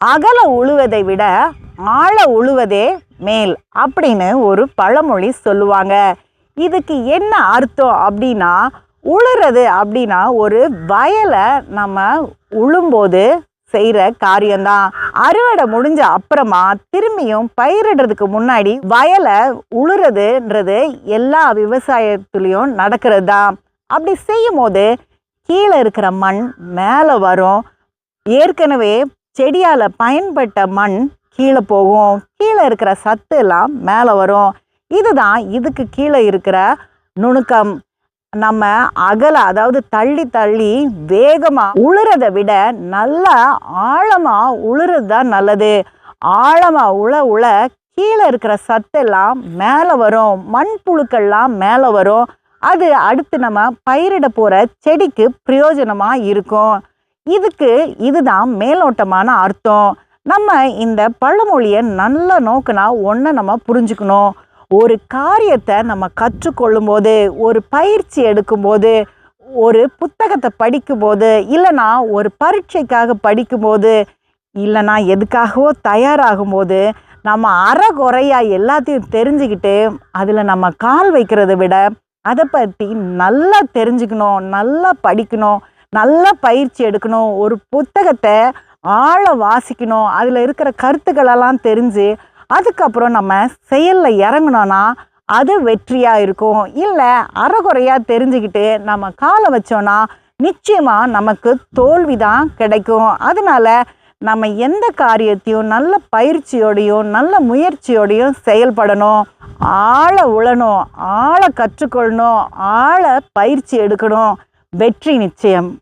அகல உழுவதை விட ஆழ உழுவதே மேல் அப்படின்னு ஒரு பழமொழி சொல்லுவாங்க. இதுக்கு என்ன அர்த்தம் அப்படின்னா உழுறது அப்படின்னா ஒரு வயலை நம்ம உழும்போது செய்கிற காரியம்தான். அறுவடை முடிஞ்ச அப்புறமா திரும்பியும் பயிரிடுறதுக்கு முன்னாடி வயலை உழுறதுன்றது எல்லா விவசாயத்துலேயும் நடக்கிறது தான் அப்படி செய்யும் போது கீழே இருக்கிற மண் மேலே வரும். ஏற்கனவே செடியால் பயன்பட்ட மண் கீழே போகும். கீழே இருக்கிற சத்து எல்லாம் மேலே வரும். இதுதான் இதுக்கு கீழே இருக்கிற நுணுக்கம். நம்ம அகல அதாவது தள்ளி தள்ளி வேகமாக உழுறதை விட நல்லா ஆழமாக உழுறது தான் நல்லது. ஆழமாக உழ உழ கீழே இருக்கிற சத்தெல்லாம் மேலே வரும். மண்புழுக்கள்லாம் மேலே வரும். அது அடுத்து நம்ம பயிரிட போகிற செடிக்கு பிரயோஜனமாக இருக்கும். இதுக்கு இதுதான் மேலோட்டமான அர்த்தம். நம்ம இந்த பழமொழியை நல்ல நோக்கினா ஒன்றை நம்ம புரிஞ்சுக்கணும். ஒரு காரியத்தை நம்ம கற்றுக்கொள்ளும் போது ஒரு பயிற்சி எடுக்கும்போது ஒரு புத்தகத்தை படிக்கும்போது இல்லைனா ஒரு பரீட்சைக்காக படிக்கும்போது இல்லைனா எதுக்காகவோ தயாராகும்போது நம்ம அறகுறையாக எல்லாத்தையும் தெரிஞ்சுக்கிட்டு அதில் நம்ம கால் வைக்கிறத விட அதை பற்றி நல்லா தெரிஞ்சுக்கணும் நல்லா படிக்கணும். நல்லா பயிற்சி எடுக்கணும் ஒரு புத்தகத்தை ஆழ வாசிக்கணும் அதில் இருக்கிற கருத்துக்களெல்லாம் தெரிஞ்சு அதுக்கப்புறம் நம்ம செயலில் இறங்கினோன்னா அது வெற்றியாக இருக்கும். இல்லை அறகுறையாக தெரிஞ்சுக்கிட்டு நம்ம காலை வச்சோன்னா நிச்சயமாக நமக்கு தோல்வி தான் கிடைக்கும். அதனால நம்ம எந்த காரியத்தையும் நல்ல பயிற்சியோடையும் நல்ல முயற்சியோடையும் செயல்படணும். ஆழ உழணும் ஆழ கற்றுக்கொள்ளணும் ஆழ பயிற்சி எடுக்கணும். வெற்றி நிச்சயம்.